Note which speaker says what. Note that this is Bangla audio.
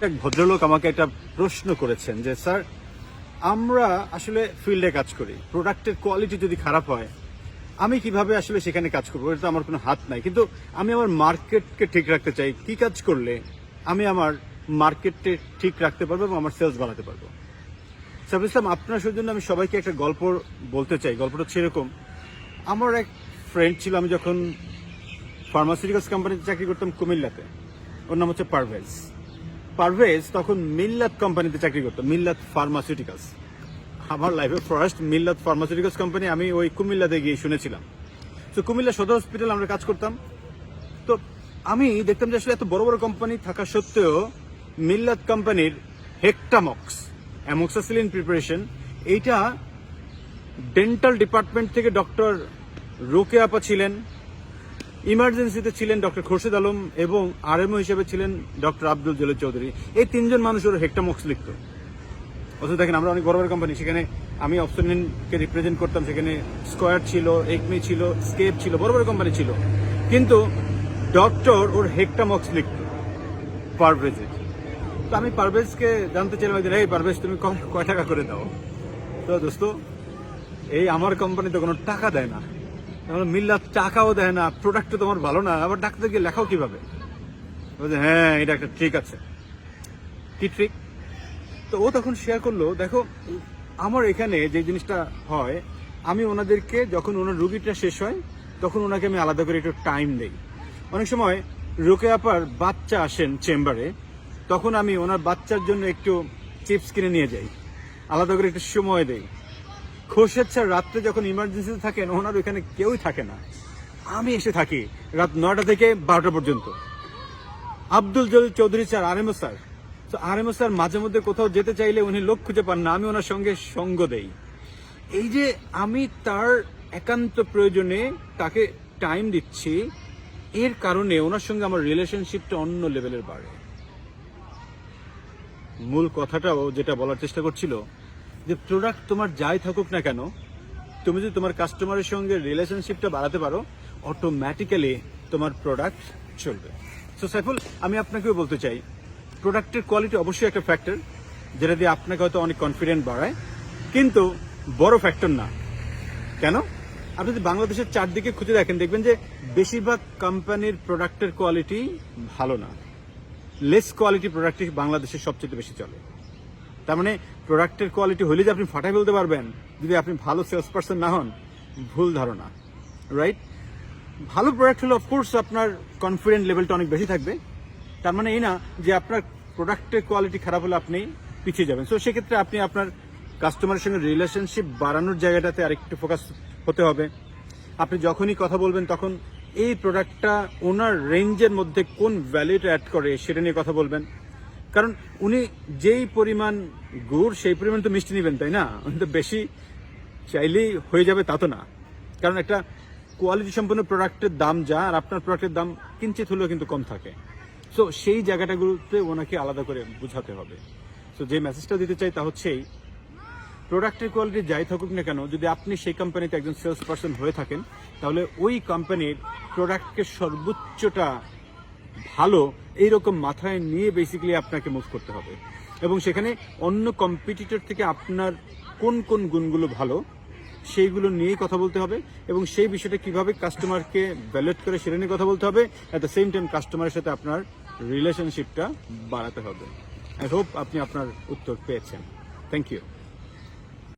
Speaker 1: এক ভদ্রলোক আমাকে একটা প্রশ্ন করেছেন যে, স্যার, আমরা আসলে ফিল্ডে কাজ করি। প্রোডাক্টের কোয়ালিটি যদি খারাপ হয়, আমি কীভাবে আসলে সেখানে কাজ করব? এটা আমার কোনো হাত নাই। কিন্তু আমি আমার মার্কেটকে ঠিক রাখতে চাই। কি কাজ করলে আমি আমার মার্কেটকে ঠিক রাখতে পারব এবং আমার সেলস বাড়াতে পারব? সাবির ইসলাম আপনার জন্য আমি সবাইকে একটা গল্প বলতে চাই। গল্পটা হচ্ছে এরকম। আমার এক ফ্রেন্ড ছিল, আমি যখন ফার্মাসিউটিক্যালস কোম্পানিতে চাকরি করতাম কুমিল্লাতে। ওর নাম হচ্ছে পারভেজ। পারভেজ তখন মিল্লাত কোম্পানিতে চাকরি করতো, মিল্লাত ফার্মাসিউটিক্যালস আমার লাইফে ফার্স্ট মিল্লাত ফার্মাসিউটিক্যালস কোম্পানি আমি ওই কুমিল্লাতে গিয়ে শুনেছিলাম। তো কুমিল্লা সদর হসপিটাল আমরা কাজ করতাম। তো আমি দেখতাম যে আসলে এত বড় বড় কোম্পানি থাকা সত্ত্বেও মিল্লাত কোম্পানির হেক্টামক্স অ্যামোক্সাসিলিন প্রিপারেশন এইটা ডেন্টাল ডিপার্টমেন্ট থেকে ডক্টর রোকে আপা ছিলেন। ইমার্জেন্সিতে ছিলেন ডক্টর খোরশেদ আলম এবং আরএমও হিসেবে ছিলেন ডক্টর আব্দুল জলিল চৌধুরী। এই তিনজন মানুষ ওর হেক্টামক্স লিখতো। অথচ দেখেন, আমরা অনেক বড় বড় কোম্পানি সেখানে আমি অপশনকে রিপ্রেজেন্ট করতাম, সেখানে স্কোয়ার ছিল একমি ছিল স্কেপ ছিল, বড় বড় কোম্পানি ছিল। কিন্তু ডক্টর ওর হেক্টামক্স লিখতো পারভেজের তো আমি পারভেজকে জানতে চাইলাম একদিন, এই পারভেজ তুমি কয় টাকা করে দাও? তো দোস্ত, এই আমার কোম্পানি তো কোনো টাকা দেয় না। মিল্লাত টাকাও দেয় না প্রোডাক্ট তোমার ভালো না। আবার ডাক্তার গিয়ে লেখাও কীভাবে? বলছে হ্যাঁ এটা একটা ট্রিক আছে। কি ট্রিক তো ও তখন শেয়ার করল, দেখো, আমার এখানে যে জিনিসটা হয়, আমি ওনাদেরকে যখন ওনার রুগীটা শেষ হয়, তখন ওনাকে আমি আলাদা করে একটু টাইম দেই। অনেক সময় রোকে আপার বাচ্চা আসেন চেম্বারে তখন আমি ওনার বাচ্চার জন্য একটু চিপস কিনে নিয়ে যাই। আলাদা করে একটু সময় দেই। খোরশেদ স্যার রাত্রে যখন ইমার্জেন্সিতে থাকেন, ওনার ওইখানে কেউই থাকে না। আমি এসে থাকি রাত নয়টা থেকে বারোটা পর্যন্ত। Abdul Jalil Chowdhury sir, RMO sir. তো আরএমও স্যার মাঝে মধ্যে কোথাও যেতে চাইলে উনি লোক খুঁজে পান না, আমি ওনার সঙ্গে সঙ্গ দেই। এই যে আমি তার একান্ত প্রয়োজনে তাকে টাইম দিচ্ছি, এর কারণে ওনার সঙ্গে আমার রিলেশনশিপটা অন্য লেভেলের বাড়ে। মূল কথাটাও যেটা বলার চেষ্টা করছিল যে প্রোডাক্ট তোমার যাই থাকুক না কেন, তুমি যদি তোমার কাস্টমারের সঙ্গে রিলেশনশিপটা বাড়াতে পারো অটোমেটিক্যালি তোমার প্রোডাক্ট চলবে। সো সাইফুল, আমি আপনাকেও বলতে চাই প্রোডাক্টের কোয়ালিটি অবশ্যই একটা ফ্যাক্টর যেটা দিয়ে আপনাকে হয়তো অনেক কনফিডেন্ট বাড়ায়, কিন্তু বড় ফ্যাক্টর না। কেন? আপনি যদি বাংলাদেশের চারদিকে খুঁজে দেখেন, দেখবেন যে বেশিরভাগ কোম্পানির প্রোডাক্টের কোয়ালিটি ভালো না। লেস কোয়ালিটি প্রোডাক্টই বাংলাদেশে সবচেয়ে বেশি চলে। তার মানে প্রোডাক্টের কোয়ালিটি হলে যে আপনি ফাটাই ফেলতে পারবেন, যদি আপনি ভালো সেলস পার্সন না হন, ভুল ধারণা রাইট ভালো প্রোডাক্ট হলে অফকোর্স আপনার কনফিডেন্ট লেভেলটা অনেক বেশি থাকবে। তার মানে এই না যে আপনার প্রোডাক্টের কোয়ালিটি খারাপ হলে আপনি পিছিয়ে যাবেন। সো সেক্ষেত্রে আপনি আপনার কাস্টমারের সঙ্গে রিলেশনশিপ বাড়ানোর জায়গাটাতে আরেকটু ফোকাস হতে হবে। আপনি যখনই কথা বলবেন তখন এই প্রোডাক্টটা ওনার রেঞ্জের মধ্যে কোন ভ্যালুটা অ্যাড করে সেটা নিয়ে কথা বলবেন। কারণ উনি যেই পরিমাণ গুড়, সেই পরিমাণ তো মিষ্টি নেবেন, তাই না? উনি তো বেশি চাইলেই হয়ে যাবে, তা তো না। কারণ একটা কোয়ালিটি সম্পন্ন প্রোডাক্টের দাম যা, আর আপনার প্রোডাক্টের দাম কিঞ্চিত হলেও কিন্তু কম থাকে। সো সেই জায়গাটাগুলোতে ওনাকে আলাদা করে বোঝাতে হবে। সো যে মেসেজটা দিতে চাই তা হচ্ছেই প্রোডাক্টের কোয়ালিটি যাই থাকুক না কেন, যদি আপনি সেই কোম্পানিতে একজন সেলস পার্সন হয়ে থাকেন, তাহলে ওই কোম্পানির প্রোডাক্টকে সর্বোচ্চটা ভালো এইরকম মাথায় নিয়ে বেসিক্যালি আপনাকে মুভ করতে হবে। এবং সেখানে অন্য কম্পিটিটর থেকে আপনার কোন কোন গুণগুলো ভালো, সেইগুলো নিয়েই কথা বলতে হবে এবং সেই বিষয়টা কীভাবে কাস্টমারকে ভ্যালুয়েট করে সেটা নিয়ে কথা বলতে হবে। অ্যাট দ্য সেম টাইম কাস্টমারের সাথে আপনার রিলেশনশিপটা বাড়াতে হবে। আই হোপ আপনি আপনার উত্তর পেয়েছেন। Thank you